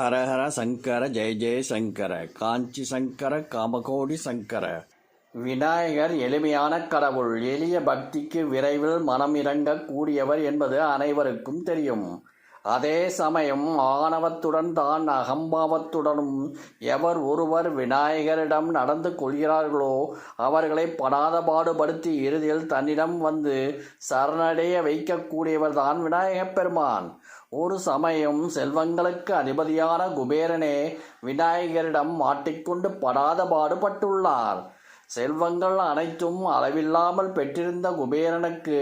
ஹரஹர சங்கர ஜெய ஜெய சங்கர காஞ்சி சங்கர காமகோடி சங்கர. விநாயகர் எளிமையான கடவுள் எளிய பக்திக்கு விரைவில் மனம் இறங்க கூடியவர் என்பது அனைவருக்கும் தெரியும். அதே சமயம் ஆணவத்துடன் தான் அகம்பாவத்துடனும் எவர் ஒருவர் விநாயகரிடம் நடந்து கொள்கிறார்களோ அவர்களை படாத பாடுபடுத்தி இறுதியில் தன்னிடம் வந்து சரணடைய வைக்கக்கூடியவர் தான் விநாயகப் பெருமான். ஒரு சமயம் செல்வங்களுக்கு அதிபதியான குபேரனே விநாயகரிடம் மாட்டிக்கொண்டு படாத பாடுபட்டுள்ளார். செல்வங்கள் அனைத்தும் அளவில்லாமல் பெற்றிருந்த குபேரனுக்கு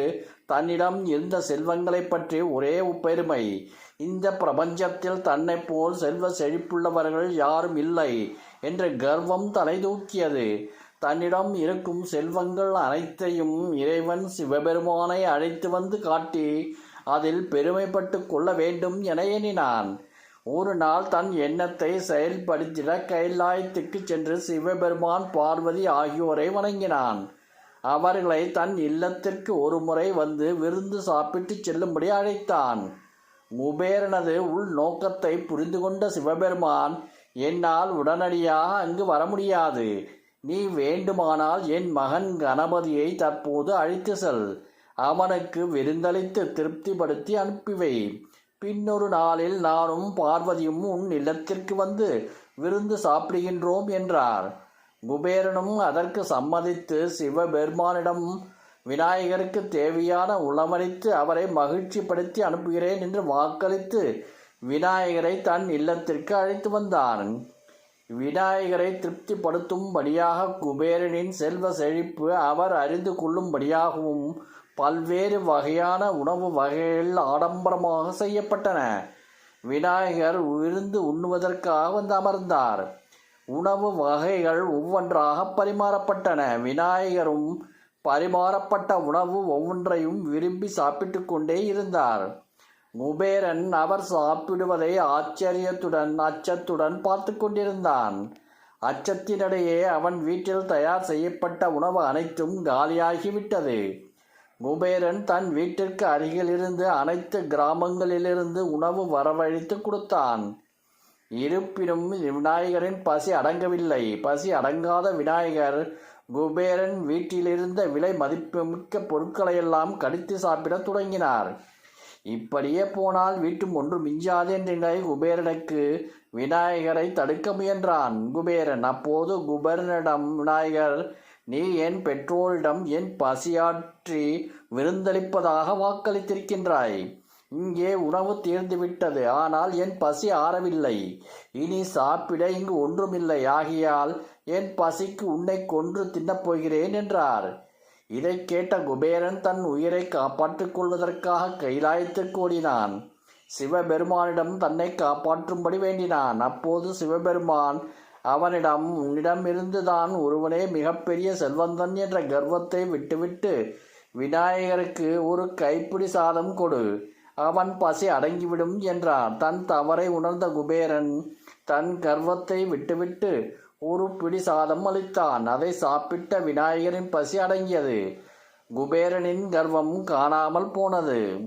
தன்னிடம் இருந்த செல்வங்களைப் பற்றி ஒரே பெருமை இந்த பிரபஞ்சத்தில் தன்னை போல் செல்வ செழிப்புள்ளவர்கள் யாரும் இல்லை என்ற கர்வம் தலைதூக்கியது தன்னிடம் இருக்கும் செல்வங்கள் அனைத்தையும் இறைவன் சிவபெருமானை அழைத்து வந்து காட்டி அதில் பெருமைப்பட்டு கொள்ள வேண்டும் என எண்ணினான். ஒரு நாள் தன் எண்ணத்தை செயல்படுத்திட கைலாயத்துக்கு சென்று சிவபெருமான் பார்வதி ஆகியோரை வணங்கினான். அவர்களை தன் இல்லத்திற்கு ஒரு முறை வந்து விருந்து சாப்பிட்டு செல்லும்படி அழைத்தான். குபேரனது உள் நோக்கத்தை புரிந்து கொண்ட சிவபெருமான் என்னால் உடனடியாக அங்கு வர முடியாது. நீ வேண்டுமானால் என் மகன் கணபதியை தற்போது அழைத்து செல். அவனுக்கு விருந்தளித்து திருப்திப்படுத்தி அனுப்பிவை பின்னொரு நாளில் நானும் பார்வதியும் உன் இல்லத்திற்கு வந்து விருந்து சாப்பிடுகின்றோம் என்றார். குபேரனும் அதற்கு சம்மதித்து சிவபெருமானிடம் விநாயகருக்கு தேவையான உளமளித்து அவரை மகிழ்ச்சிப்படுத்தி அனுப்புகிறேன் என்று வாக்களித்து விநாயகரை தன் இல்லத்திற்கு அழைத்து வந்தான். விநாயகரை திருப்திப்படுத்தும்படியாக குபேரனின் செல்வ செழிப்பு அவர் அறிந்து கொள்ளும்படியாகவும் பல்வேறு வகையான உணவு வகைகள் ஆடம்பரமாக செய்யப்பட்டன. விநாயகர் விருந்து உண்ணுவதற்காக வந்து அமர்ந்தார். உணவு வகைகள் ஒவ்வொன்றாக பரிமாறப்பட்டன. விநாயகரும் பரிமாறப்பட்ட உணவு ஒவ்வொன்றையும் விரும்பி சாப்பிட்டு கொண்டே இருந்தார். குபேரன் அவர் சாப்பிடுவதை ஆச்சரியத்துடன் அச்சத்துடன் பார்த்து கொண்டிருந்தான். அச்சத்தினிடையே அவன் வீட்டில் தயார் செய்யப்பட்ட உணவு அனைத்தும் காலியாகிவிட்டது. குபேரன் தன் வீட்டிற்கு அருகிலிருந்து அனைத்து கிராமங்களிலிருந்து உணவு வரவழைத்து கொடுத்தான். இருப்பினும் விநாயகரின் பசி அடங்கவில்லை. பசி அடங்காத விநாயகர் குபேரன் வீட்டிலிருந்த விலை மதிப்புமிக்க பொருட்களையெல்லாம் கடித்து சாப்பிடத் தொடங்கினார். இப்படியே போனால் வீட்டும் ஒன்று மிஞ்சாது என்ற நிலை குபேரனுக்கு விநாயகரை தடுக்க முயன்றான். குபேரன் அப்போது குபேரனிடம் விநாயகர் நீ என் பெற்றோரிடம் என் பசியாற்றி விருந்தளிப்பதாக வாக்களித்திருக்கின்றாய். இங்கே உணவு தீர்ந்துவிட்டது ஆனால் என் பசி ஆறவில்லை. இனி சாப்பிட இங்கு ஒன்றுமில்லை ஆகியால் என் பசிக்கு உன்னை கொன்று தின்னப் போகிறேன் என்றார். இதை கேட்ட குபேரன் தன் உயிரை காப்பாற்றிக் கொள்வதற்காக கைலாயத்திற்கு ஓடினான். சிவபெருமானிடம் தன்னை காப்பாற்றும்படி வேண்டினான். அப்போது சிவபெருமான் அவனிடம் உன்னிடமிருந்துதான் ஒருவனே மிகப்பெரிய செல்வந்தன் என்ற கர்வத்தை விட்டுவிட்டு விநாயகருக்கு ஒரு கைப்பிடி சாதம் கொடு. அவன் பசி அடங்கிவிடும் என்றார். தன் தவறை உணர்ந்த குபேரன் தன் கர்வத்தை விட்டுவிட்டு ஒரு பிடி சாதம் அளித்தான். அதை சாப்பிட்ட விநாயகரின் பசி அடங்கியது. குபேரனின் கர்வம் காணாமல் போனது.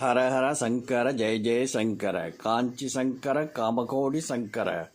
ஹரஹர சங்கர ஜெய ஜெய சங்கர காஞ்சி சங்கர காமகோடி சங்கர.